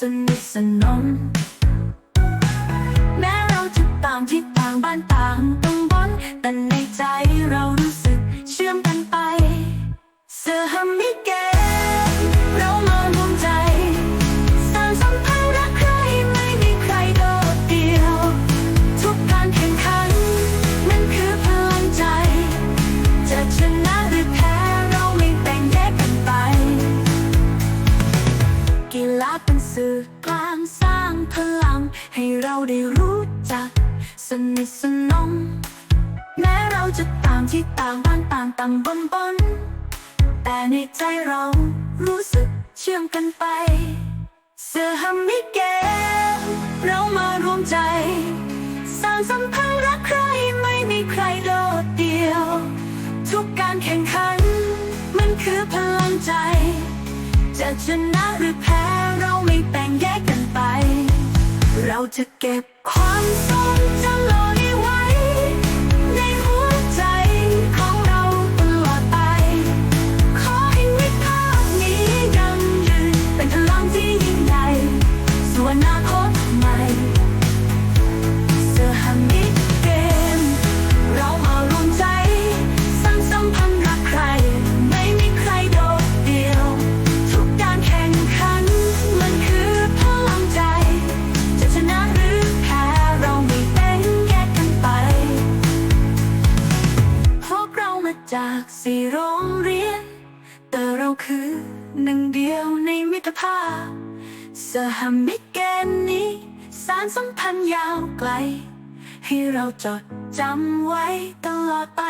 สนิทสนม แม้เราจะต่างที่ต่างบ้านต่างตำบลแต่ในใจเรารู้สึกเชื่อมกันไปเสือหามิเก เราได้รู้จัก สนิทสนม แม้เราจะต่างที่ต่างบ้านต่างต่างบนบน แต่ในใจเรารู้สึกเชื่อมกันไปเสือหามิเกลเรามารวมใจ สร้างสัมพันธ์รักใครไม่มีใครโดดเดี่ยว ทุกการแข่งขัน มันคือพลังใจ จะชนะหรือแพ้เราไม่แบ่งแยกกัน เราจะเก็บความทรงากสี่โรงเรียน แต่เราคือหนึ่งเดียวในมิตรภาพ สหมิตรเกนนี้ สารสัมพันธ์ยาวไกล ให้เราจดจำไว้ตลอดไป